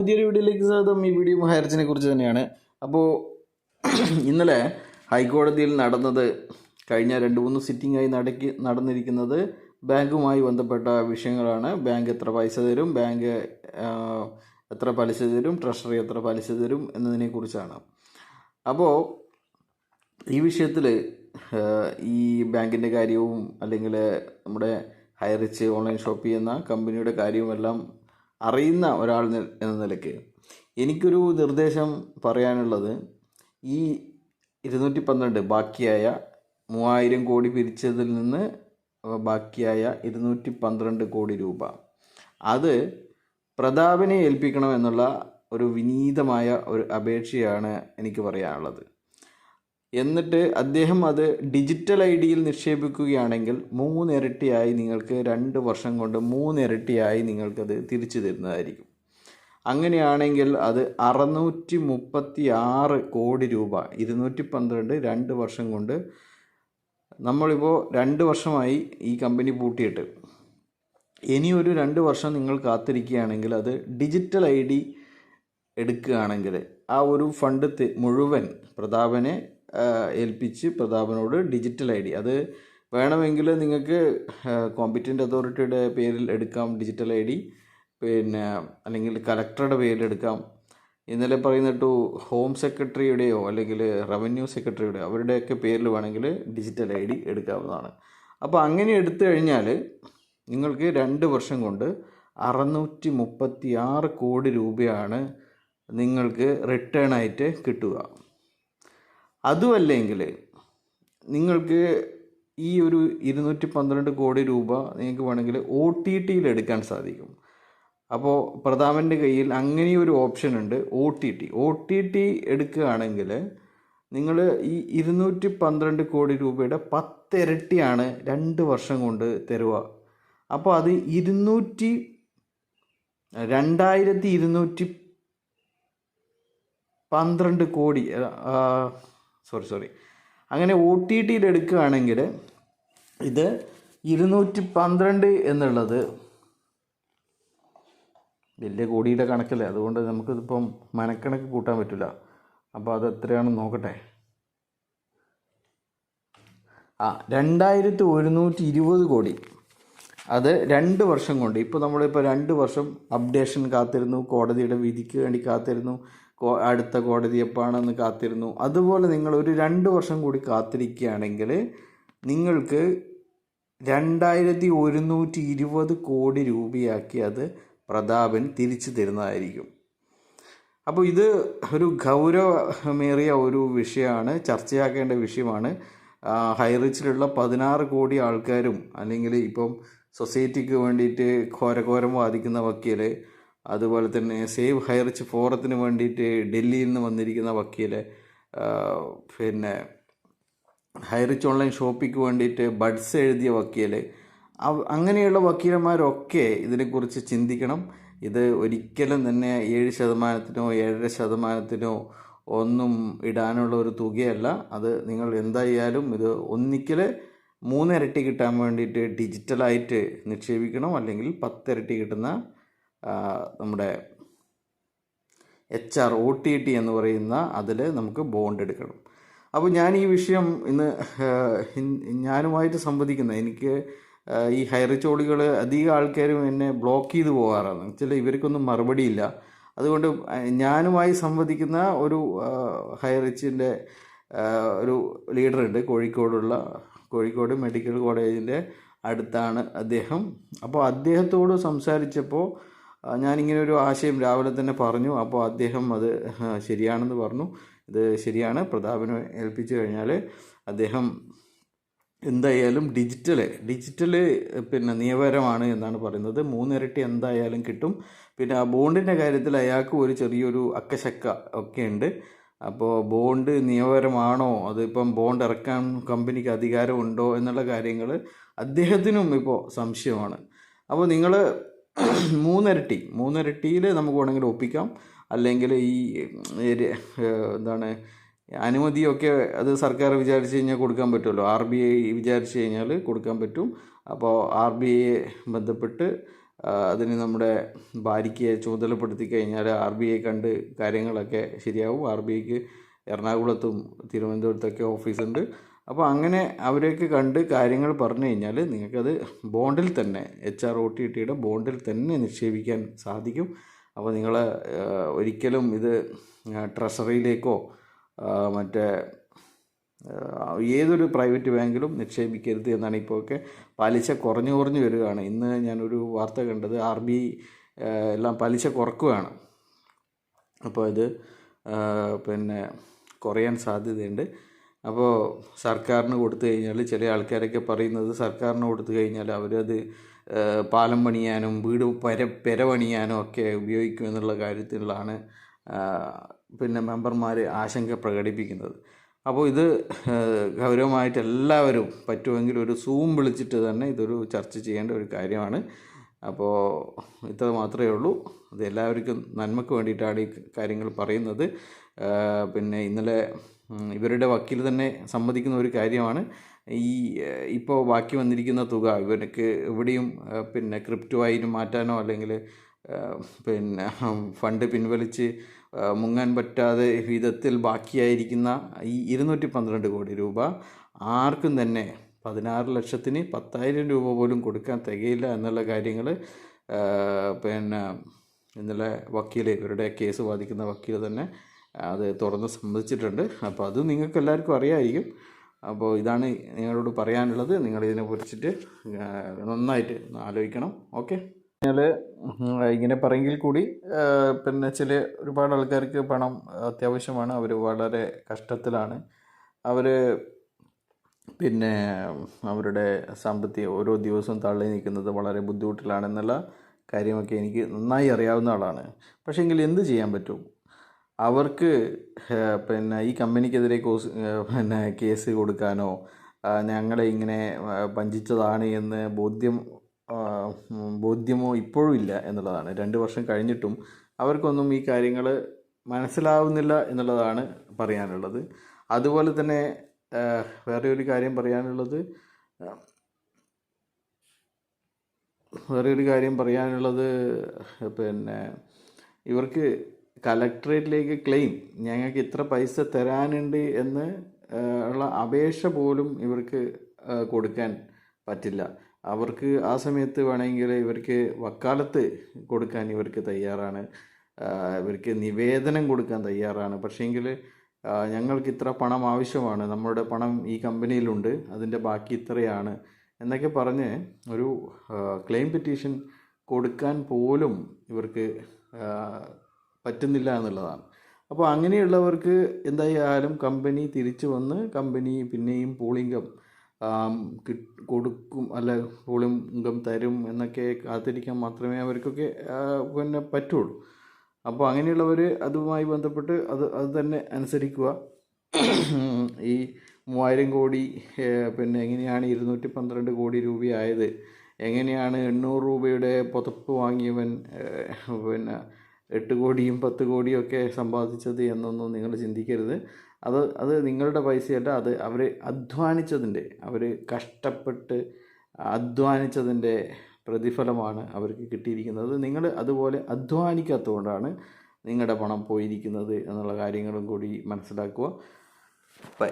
പുതിയൊരു വീഡിയോയിലേക്ക് സ്വാഗതം. ഈ വീഡിയോ ഹയർച്ചിനെ കുറിച്ച് തന്നെയാണ്. അപ്പോൾ ഇന്നലെ ഹൈക്കോടതിയിൽ നടന്നത് കഴിഞ്ഞ രണ്ട് മൂന്ന് സിറ്റിംഗ് ആയി നടക്കി നടന്നിരിക്കുന്നത് ബാങ്കുമായി ബന്ധപ്പെട്ട വിഷയങ്ങളാണ്. ബാങ്ക് എത്ര പൈസ തരും ബാങ്ക് എത്ര പലിശ തരും ട്രഷറി എത്ര പലിശ തരും എന്നതിനെ കുറിച്ചാണ്. അപ്പോൾ ഈ വിഷയത്തിൽ ഈ ബാങ്കിന്റെ കാര്യവും അല്ലെങ്കിൽ നമ്മുടെ ഹൈറിച്ച് ഓൺലൈൻ ഷോപ്പ് ചെയ്യുന്ന കമ്പനിയുടെ കാര്യവും എല്ലാം അറിയുന്ന ഒരാൾ എന്ന നിലയ്ക്ക് എനിക്കൊരു നിർദ്ദേശം പറയാനുള്ളത് ഈ ഇരുന്നൂറ്റി പന്ത്രണ്ട് ബാക്കിയായ മൂവായിരം കോടി പിരിച്ചതിൽ നിന്ന് ബാക്കിയായ ഇരുന്നൂറ്റി പന്ത്രണ്ട് കോടി രൂപ. അത് പ്രതാപനെ ഏൽപ്പിക്കണം എന്നുള്ള ഒരു വിനീതമായ ഒരു അപേക്ഷയാണ് എനിക്ക് പറയാനുള്ളത്. എന്നിട്ട് അദ്ദേഹം അത് ഡിജിറ്റൽ ഐ ഡിയിൽ നിക്ഷേപിക്കുകയാണെങ്കിൽ മൂന്നിരട്ടിയായി നിങ്ങൾക്ക് രണ്ട് വർഷം കൊണ്ട് മൂന്നിരട്ടിയായി നിങ്ങൾക്കത് തിരിച്ചു തരുന്നതായിരിക്കും. അങ്ങനെയാണെങ്കിൽ അത് അറുന്നൂറ്റി മുപ്പത്തി ആറ് കോടി രൂപ ഇരുന്നൂറ്റി പന്ത്രണ്ട് രണ്ട് വർഷം കൊണ്ട് നമ്മളിപ്പോൾ രണ്ട് വർഷമായി ഈ കമ്പനി പൂട്ടിയിട്ട്. ഇനിയൊരു രണ്ട് വർഷം നിങ്ങൾ കാത്തിരിക്കുകയാണെങ്കിൽ അത് ഡിജിറ്റൽ ഐ ഡി എടുക്കുകയാണെങ്കിൽ ആ ഒരു ഫണ്ട് മുഴുവൻ പ്രതാപനെ ഏൽപ്പിച്ച് പ്രതാപനോട് ഡിജിറ്റൽ ഐ ഡി. അത് വേണമെങ്കിൽ നിങ്ങൾക്ക് കോമ്പറ്റന്റ് അതോറിറ്റിയുടെ പേരിൽ എടുക്കാം ഡിജിറ്റൽ ഐ ഡി. പിന്നെ അല്ലെങ്കിൽ കലക്ടറുടെ പേരിൽ എടുക്കാം. ഇന്നലെ പറയുന്നിട്ടു ഹോം സെക്രട്ടറിയുടെയോ അല്ലെങ്കിൽ റവന്യൂ സെക്രട്ടറിയുടെയോ അവരുടെയൊക്കെ പേരിൽ വേണമെങ്കിൽ ഡിജിറ്റൽ ഐ ഡി എടുക്കാവുന്നതാണ്. അപ്പോൾ അങ്ങനെ എടുത്തു കഴിഞ്ഞാൽ നിങ്ങൾക്ക് രണ്ട് വർഷം കൊണ്ട് അറുന്നൂറ്റി മുപ്പത്തി ആറ് കോടി രൂപയാണ് നിങ്ങൾക്ക് റിട്ടേൺ ആയിട്ട് കിട്ടുക. അതുമല്ലെങ്കിൽ നിങ്ങൾക്ക് ഈ ഒരു ഇരുന്നൂറ്റി പന്ത്രണ്ട് കോടി രൂപ നിങ്ങൾക്ക് വേണമെങ്കിൽ ഒ ടി ടിയിൽ എടുക്കാൻ സാധിക്കും. അപ്പോൾ പ്രതാപന്റെ കയ്യിൽ അങ്ങനെ ഒരു ഓപ്ഷൻ ഉണ്ട് O T T O T T എടുക്കുകയാണെങ്കിൽ നിങ്ങൾ ഈ ഇരുന്നൂറ്റി പന്ത്രണ്ട് കോടി രൂപയുടെ പത്തിരട്ടിയാണ് രണ്ട് വർഷം കൊണ്ട് തരുക. അപ്പോൾ അത് ഇരുന്നൂറ്റി രണ്ടായിരത്തി ഇരുന്നൂറ്റി പന്ത്രണ്ട് കോടി സോറി സോറി അങ്ങനെ ഒ ടി ടിയിൽ എടുക്കുകയാണെങ്കിൽ ഇത് ഇരുന്നൂറ്റി പന്ത്രണ്ട് എന്നുള്ളത് വലിയ കോടിയുടെ കണക്കല്ലേ? അതുകൊണ്ട് നമുക്കിതിപ്പം മനക്കണക്ക് കൂട്ടാൻ പറ്റില്ല. അപ്പോൾ അത് എത്രയാണെന്ന് നോക്കട്ടെ. ആ രണ്ടായിരത്തി ഒരുന്നൂറ്റി ഇരുപത് കോടി. അത് രണ്ട് വർഷം കൊണ്ട്. ഇപ്പോൾ നമ്മളിപ്പോൾ രണ്ട് വർഷം അപ്ഡേഷൻ കാത്തിരുന്നു കോടതിയുടെ വിധിക്ക് വേണ്ടി കാത്തിരുന്നു അടുത്ത കോടതി എപ്പോഴാണെന്ന് കാത്തിരുന്നു. അതുപോലെ നിങ്ങൾ ഒരു രണ്ട് വർഷം കൂടി കാത്തിരിക്കുകയാണെങ്കിൽ നിങ്ങൾക്ക് രണ്ടായിരത്തി ഒരുന്നൂറ്റി ഇരുപത് കോടി രൂപയാക്കി അത് പ്രതാപൻ തിരിച്ചു തരുന്നതായിരിക്കും. അപ്പോൾ ഇത് ഒരു ഗൗരവമേറിയ ഒരു വിഷയമാണ് ചർച്ചയാക്കേണ്ട വിഷയമാണ്. ഹൈറിച്ചിലുള്ള പതിനാറ് കോടി ആൾക്കാരും അല്ലെങ്കിൽ ഇപ്പം സൊസൈറ്റിക്ക് വേണ്ടിയിട്ട് ഘോരഘോരം വാദിക്കുന്ന വക്കീൽ അതുപോലെ തന്നെ സേവ് ഹൈറിച്ച് ഫോറത്തിന് വേണ്ടിയിട്ട് ഡൽഹിയിൽ നിന്ന് വന്നിരിക്കുന്ന വക്കീൽ പിന്നെ ഹൈറിച്ച് ഓൺലൈൻ ഷോപ്പിക്ക് വേണ്ടിയിട്ട് ബഡ്സ് എഴുതിയ വക്കീൽ അങ്ങനെയുള്ള വക്കീലന്മാരൊക്കെ ഇതിനെക്കുറിച്ച് ചിന്തിക്കണം. ഇത് ഒരിക്കലും തന്നെ ഏഴ് ശതമാനത്തിനോ ഏഴര ശതമാനത്തിനോ ഒന്നും ഇടാനുള്ള ഒരു തുകയല്ല. അത് നിങ്ങൾ എന്തായാലും ഇത് ഒന്നിക്കൽ മൂന്നിരട്ടി കിട്ടാൻ വേണ്ടിയിട്ട് ഡിജിറ്റലായിട്ട് നിക്ഷേപിക്കണം. അല്ലെങ്കിൽ പത്തിരട്ടി കിട്ടുന്ന നമ്മുടെ H R O T T എന്ന് പറയുന്ന അതിൽ നമുക്ക് ബോണ്ട് എടുക്കണം. അപ്പോൾ ഞാൻ ഈ വിഷയം ഇന്ന് ഞാനുമായിട്ട് സംവദിക്കുന്ന എനിക്ക് ഈ ഹൈറിച്ചോളികൾ അധികം ആൾക്കാരും എന്നെ ബ്ലോക്ക് ചെയ്ത് പോകാറാണ്. ചില ഇവർക്കൊന്നും മറുപടിയില്ല. അതുകൊണ്ട് ഞാനുമായി സംവദിക്കുന്ന ഒരു ഹൈറിച്ചിന്റെ ഒരു ലീഡറുണ്ട്. കോഴിക്കോടുള്ള കോഴിക്കോട് മെഡിക്കൽ കോളേജിന്റെ അടുത്താണ് അദ്ദേഹം. അപ്പോൾ അദ്ദേഹത്തോട് സംസാരിച്ചപ്പോൾ ഞാനിങ്ങനെ ഒരു ആശയം രാവിലെ തന്നെ പറഞ്ഞു. അപ്പോൾ അദ്ദേഹം അത് ശരിയാണെന്ന് പറഞ്ഞു. ഇത് ശരിയാണ്. പ്രതാപനെ ഏൽപ്പിച്ചു കഴിഞ്ഞാൽ അദ്ദേഹം എന്തായാലും ഡിജിറ്റൽ ഡിജിറ്റൽ പിന്നെ നിയമപരമാണ് എന്നാണ് പറയുന്നത്. മൂന്നിരട്ടി എന്തായാലും കിട്ടും. പിന്നെ ആ ബോണ്ടിന്റെ കാര്യത്തിൽ അയാൾക്ക് ഒരു ചെറിയൊരു അക്കശക്ക ഒക്കെ ഉണ്ട്. അപ്പോൾ ബോണ്ട് നിയമപരമാണോ? അതിപ്പം ബോണ്ട് ഇറക്കാൻ കമ്പനിക്ക് അധികാരമുണ്ടോ എന്നുള്ള കാര്യങ്ങൾ അദ്ദേഹത്തിനും ഇപ്പോൾ സംശയമാണ്. അപ്പോൾ നിങ്ങൾ മൂന്നരട്ടി മൂന്നരട്ടിയിൽ നമുക്ക് വേണമെങ്കിൽ ഒപ്പിക്കാം. അല്ലെങ്കിൽ ഈ എന്താണ് അനുമതിയൊക്കെ അത് സർക്കാർ വിചാരിച്ചു കഴിഞ്ഞാൽ കൊടുക്കാൻ പറ്റുമല്ലോ. ആർ ബി ഐ വിചാരിച്ചു കഴിഞ്ഞാൽ കൊടുക്കാൻ പറ്റും. അപ്പോൾ ആർ ബി ഐയെ ബന്ധപ്പെട്ട് അതിന് നമ്മുടെ ഭാര്യയ്ക്ക് ചുമതലപ്പെടുത്തി കഴിഞ്ഞാൽ ആർ ബി ഐ കണ്ട് കാര്യങ്ങളൊക്കെ ശരിയാവും. ആർ ബി ഐക്ക് എറണാകുളത്തും തിരുവനന്തപുരത്തൊക്കെ ഓഫീസുണ്ട് അപ്പോൾ അങ്ങനെ അവരെയൊക്കെ കണ്ട് കാര്യങ്ങൾ പറഞ്ഞു കഴിഞ്ഞാൽ നിങ്ങൾക്കത് ബോണ്ടിൽ തന്നെ എച്ച് ആർ ഒ ടി ടിയുടെ ബോണ്ടിൽ തന്നെ നിക്ഷേപിക്കാൻ സാധിക്കും. അപ്പോൾ നിങ്ങൾ ഒരിക്കലും ഇത് ട്രഷറിയിലേക്കോ മറ്റേ ഏതൊരു പ്രൈവറ്റ് ബാങ്കിലും നിക്ഷേപിക്കരുത് എന്നാണ് ഇപ്പോൾ ഒക്കെ പലിശ കുറഞ്ഞു കുറഞ്ഞു വരികയാണ്. ഇന്ന് ഞാനൊരു വാർത്ത കണ്ടത് ആർ ബി എല്ലാം പലിശ കുറക്കുകയാണ്. അപ്പോൾ ഇത് പിന്നെ കുറയാൻ സാധ്യതയുണ്ട്. അപ്പോൾ സർക്കാരിന് കൊടുത്തു കഴിഞ്ഞാൽ ചില ആൾക്കാരൊക്കെ പറയുന്നത് സർക്കാരിന് കൊടുത്തു കഴിഞ്ഞാൽ അവരത് പാലം പണിയാനും വീട് പെര പെര പണിയാനും ഒക്കെ ഉപയോഗിക്കുമെന്നുള്ള കാര്യത്തിലാണ് പിന്നെ മെമ്പർമാർ ആശങ്ക പ്രകടിപ്പിക്കുന്നത്. അപ്പോൾ ഇത് ഗൗരവമായിട്ട് എല്ലാവരും പറ്റുമെങ്കിൽ ഒരു സൂം വിളിച്ചിട്ട് തന്നെ ഇതൊരു ചർച്ച ചെയ്യേണ്ട ഒരു കാര്യമാണ്. അപ്പോൾ ഇത്ര മാത്രമേ ഉള്ളൂ. അത് എല്ലാവർക്കും നന്മയ്ക്ക് വേണ്ടിയിട്ടാണ് ഈ കാര്യങ്ങൾ പറയുന്നത്. പിന്നെ ഇന്നലെ ഇവരുടെ വക്കീൽ തന്നെ സമ്മതിക്കുന്ന ഒരു കാര്യമാണ്. ഈ ഇപ്പോൾ ബാക്കി വന്നിരിക്കുന്ന തുക ഇവർക്ക് എവിടെയും പിന്നെ ക്രിപ്റ്റോ ആയിട്ട് മാറ്റാനോ അല്ലെങ്കിൽ പിന്നെ ഫണ്ട് പിൻവലിച്ച് മുങ്ങാൻ പറ്റാതെ വിധത്തിൽ ബാക്കിയായിരിക്കുന്ന ഈ ഇരുന്നൂറ്റി പന്ത്രണ്ട് കോടി രൂപ ആർക്കും തന്നെ പതിനാറ് ലക്ഷത്തിന് പത്തായിരം രൂപ പോലും കൊടുക്കാൻ തികയില്ല എന്നുള്ള കാര്യങ്ങൾ പിന്നെ ഇന്നലെ വക്കീൽ ഇവരുടെ കേസ് വാദിക്കുന്ന വക്കീൽ തന്നെ അത് തുറന്ന് സമ്മതിച്ചിട്ടുണ്ട്. അപ്പോൾ അത് നിങ്ങൾക്ക് എല്ലാവർക്കും അറിയാമായിരിക്കും അപ്പോൾ ഇതാണ് നിങ്ങളോട് പറയാനുള്ളത്. നിങ്ങളിതിനെ കുറിച്ചിട്ട് നന്നായിട്ട് ആലോചിക്കണം. ഓക്കെ? കഴിഞ്ഞാൽ ഇങ്ങനെ പറയെങ്കിൽ കൂടി പിന്നെ ചില ഒരുപാട് ആൾക്കാർക്ക് പണം അത്യാവശ്യമാണ്. അവർ വളരെ കഷ്ടത്തിലാണ്. അവർ പിന്നെ അവരുടെ സാമ്പത്തിക ഓരോ ദിവസവും തള്ളി നിൽക്കുന്നത് വളരെ ബുദ്ധിമുട്ടിലാണെന്നുള്ള കാര്യമൊക്കെ എനിക്ക് നന്നായി അറിയാവുന്ന ആളാണ്. പക്ഷേങ്കിൽ എന്ത് ചെയ്യാൻ പറ്റും? അവർക്ക് പിന്നെ ഈ കമ്പനിക്കെതിരെ കോസ് പിന്നെ കേസ് കൊടുക്കാനോ ഞങ്ങളെ ഇങ്ങനെ വഞ്ചിച്ചതാണ് എന്ന് ബോധ്യം ബോധ്യമോ ഇപ്പോഴും ഇല്ല എന്നുള്ളതാണ്. രണ്ട് വർഷം കഴിഞ്ഞിട്ടും അവർക്കൊന്നും ഈ കാര്യങ്ങൾ മനസ്സിലാവുന്നില്ല എന്നുള്ളതാണ് പറയാനുള്ളത്. അതുപോലെ തന്നെ വേറെ ഒരു കാര്യം പറയാനുള്ളത് വേറെ ഒരു കാര്യം പറയാനുള്ളത് പിന്നെ ഇവർക്ക് കലക്ട്രേറ്റിലേക്ക് ക്ലെയിം ഞങ്ങൾക്ക് ഇത്ര പൈസ തരാനുണ്ട് എന്ന് ഉള്ള അപേക്ഷ പോലും ഇവർക്ക് കൊടുക്കാൻ പറ്റില്ല. അവർക്ക് ആ സമയത്ത് വേണമെങ്കിൽ ഇവർക്ക് വക്കാലത്ത് കൊടുക്കാൻ ഇവർക്ക് തയ്യാറാണ്. ഇവർക്ക് നിവേദനം കൊടുക്കാൻ തയ്യാറാണ്. പക്ഷേങ്കിൽ ഞങ്ങൾക്ക് ഇത്ര പണം ആവശ്യമാണ്. നമ്മുടെ പണം ഈ കമ്പനിയിലുണ്ട്. അതിന്റെ ബാക്കി ഇത്രയാണ്. എന്നൊക്കെ പറഞ്ഞ് ഒരു ക്ലെയിം പെറ്റീഷൻ കൊടുക്കാൻ പോലും ഇവർക്ക് പറ്റുന്നില്ല എന്നുള്ളതാണ്. അപ്പോൾ അങ്ങനെയുള്ളവർക്ക് എന്തായാലും കമ്പനി തിരിച്ചു വന്ന് കമ്പനി പിന്നെയും പൂളിംഗം കൊടുക്കും അല്ല പൂളിംഗം തരും എന്നൊക്കെ കാത്തിരിക്കാൻ മാത്രമേ അവർക്കൊക്കെ പിന്നെ പറ്റുള്ളൂ. അപ്പോൾ അങ്ങനെയുള്ളവർ അതുമായി ബന്ധപ്പെട്ട് അത് അത് തന്നെ അനുസരിക്കുക. ഈ മൂവായിരം കോടി പിന്നെ എങ്ങനെയാണ് ഇരുന്നൂറ്റി പന്ത്രണ്ട് കോടി രൂപയായത്? എങ്ങനെയാണ് എണ്ണൂറ് രൂപയുടെ പുതപ്പ് വാങ്ങിയവൻ പിന്നെ എട്ട് കോടിയും പത്ത് കോടിയും ഒക്കെ സമ്പാദിച്ചത് എന്നൊന്നും നിങ്ങൾ ചിന്തിക്കരുത്. അത് അത് നിങ്ങളുടെ പൈസയല്ല അത് അവർ അധ്വാനിച്ചതിന്റെ അവർ കഷ്ടപ്പെട്ട് അധ്വാനിച്ചതിന്റെ പ്രതിഫലമാണ് അവർക്ക് കിട്ടിയിരിക്കുന്നത്. നിങ്ങൾ അതുപോലെ അധ്വാനിക്കാത്തതുകൊണ്ടാണ് നിങ്ങളുടെ പണം പോയിരിക്കുന്നത് എന്നുള്ള കാര്യങ്ങളും കൂടി മനസ്സിലാക്കുക. ബൈ